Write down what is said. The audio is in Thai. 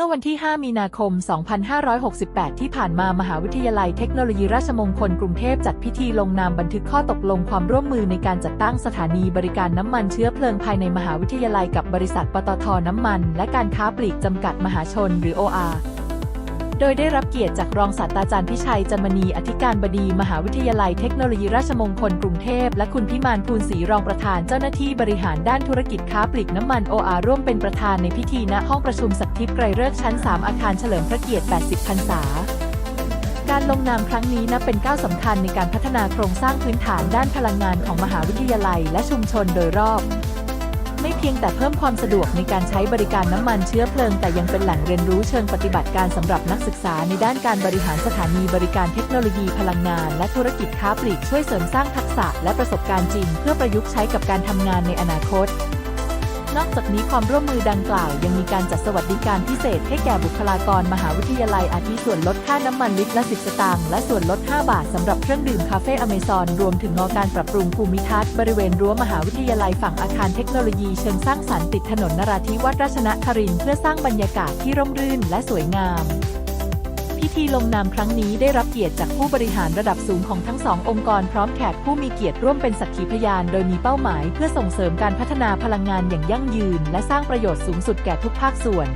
มื่อวันที่ 5 มีนาคม 2568 ที่ผ่านมามหาวิทยาลัยเทคโนโลยีราชมงคลกรุงเทพจัดพิธีลงนามบันทึกข้อตกลงความร่วมมือในการจัดตั้งสถานีบริการน้ำมันเชื้อเพลิงภายในมหาวิทยาลัยกับบริษัทปตทน้ำมัน และการค้าปลีกจำกัดมหาชนหรือ OR โดยได้รับเกียรติจากรองศาสตราจารย์พิชัยจันมณีอธิการบดี มหาวิทยาลัยเทคโนโลยีราชมงคลกรุงเทพ และคุณพิมานภูลศรีรองประธานเจ้าหน้าที่บริหารด้านธุรกิจค้าปลีกน้ำมัน OR ร่วมเป็นประธานในพิธีณห้องประชุมสักทิพย์ไกรเลิกษ์ชั้น 3 อาคารเฉลิมพระเกียรติ 80 พรรษาการลงนามครั้งนี้นับเป็นก้าวสำคัญในการพัฒนาโครงสร้างพื้นฐานด้านพลังงานของมหาวิทยาลัยและชุมชนโดยรอบ ไม่เพียงแต่เพิ่มความสะดวกในการใช้บริการน้ำมันเชื้อเพลิง แต่ยังเป็นแหล่งเรียนรู้เชิงปฏิบัติการสำหรับนักศึกษาในด้านการบริหารสถานีบริการเทคโนโลยีพลังงาน และธุรกิจค้าปลีกช่วยเสริมสร้างทักษะและประสบการณ์จริง เพื่อประยุกต์ใช้กับการทำงานในอนาคต นอกจากนี้ความร่วมมือดังกล่าวยังมีการจัดสวัสดิการพิเศษให้แก่บุคลากรมหาวิทยาลัยอาทิส่วนลดค่าน้ำมันลิตรละ 10 สตางค์และส่วนลด 5 บาทสำหรับเครื่องดื่มคาเฟ่อเมซอนรวมถึงงอการปรับปรุงภูมิทัศน์บริเวณรั้วมหาวิทยาลัยฝั่งอาคารเทคโนโลยีเชิงสร้างสรรค์ติดถนนนราธิวาสราชนครินเพื่อสร้างบรรยากาศที่ร่มรื่นและสวยงาม พิธีลงนามครั้งนี้ได้รับเกียรติจากผู้บริหารระดับสูงของทั้งสององค์กรพร้อมแขกผู้มีเกียรติร่วมเป็นสักขีพยาน โดยมีเป้าหมายเพื่อส่งเสริมการพัฒนาพลังงานอย่างยั่งยืน และสร้างประโยชน์สูงสุดแก่ทุกภาคส่วน